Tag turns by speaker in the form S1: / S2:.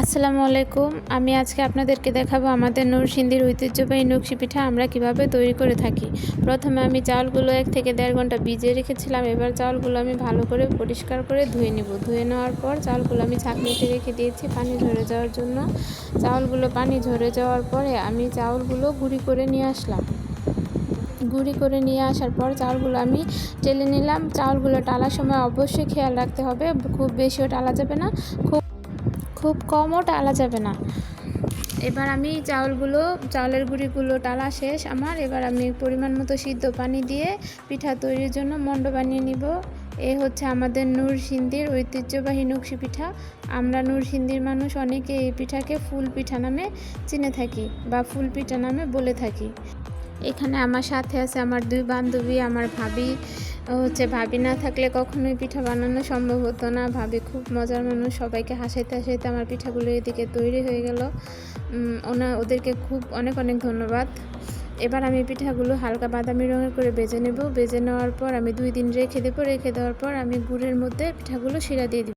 S1: আসসালামু আলাইকুম। আমি আজকে আপনাদেরকে দেখাবো আমাদের নরসিংদীর ঐতিহ্যবাহী নকশি পিঠা আমরা কীভাবে তৈরি করে থাকি। প্রথমে আমি চাউলগুলো এক থেকে দেড় ঘণ্টা ভিজিয়ে রেখেছিলাম। এবার চাউলগুলো আমি ভালো করে পরিষ্কার করে ধুয়ে নিব। ধুয়ে নেওয়ার পর চাউলগুলো আমি ছাঁকনিতে রেখে দিয়েছি পানি ঝরে যাওয়ার জন্য। চাউলগুলো পানি ঝরে যাওয়ার পরে আমি চাউলগুলো গুঁড়ি করে নিয়ে আসলাম। গুঁড়ি করে নিয়ে আসার পর চাউলগুলো আমি টেলে নিলাম। চাউলগুলো টালার সময় অবশ্যই খেয়াল রাখতে হবে। খুব বেশিও টালা যাবে না। খুব খুব কমও টালা যাবে না। এবার আমি চাউলগুলো, চাউলের গুঁড়িগুলো টালা শেষ আমার। এবার আমি পরিমাণ মতো সিদ্ধ পানি দিয়ে পিঠা তৈরির জন্য মণ্ড বানিয়ে নিব। এ হচ্ছে আমাদের নূরসিন্দির ঐতিহ্যবাহী নকশি পিঠা। আমরা নূরসিন্দির মানুষ, অনেকে এই পিঠাকে ফুল পিঠা নামে চিনে থাকি বা ফুল পিঠা নামে বলে থাকি। এখানে আমার সাথে আছে আমার দুই বান্ধবী, আমার ভাবি হচ্ছে ভাবি না থাকলে কখনোই পিঠা বানানো সম্ভব হতো না। ভাবি খুব মজার মানুষ, সবাইকে হাসাইতে হাসাইতে আমার পিঠাগুলো এদিকে তৈরি হয়ে গেল। ওনা, ওদেরকে খুব অনেক অনেক ধন্যবাদ। এবার আমি পিঠাগুলো হালকা বাদামি রঙের করে বেজে নেব। বেজে নেওয়ার পর আমি দুই দিন রেখে দেবো। রেখে দেওয়ার পর আমি গুড়ের মধ্যে পিঠাগুলো শিরা দিয়ে দিব।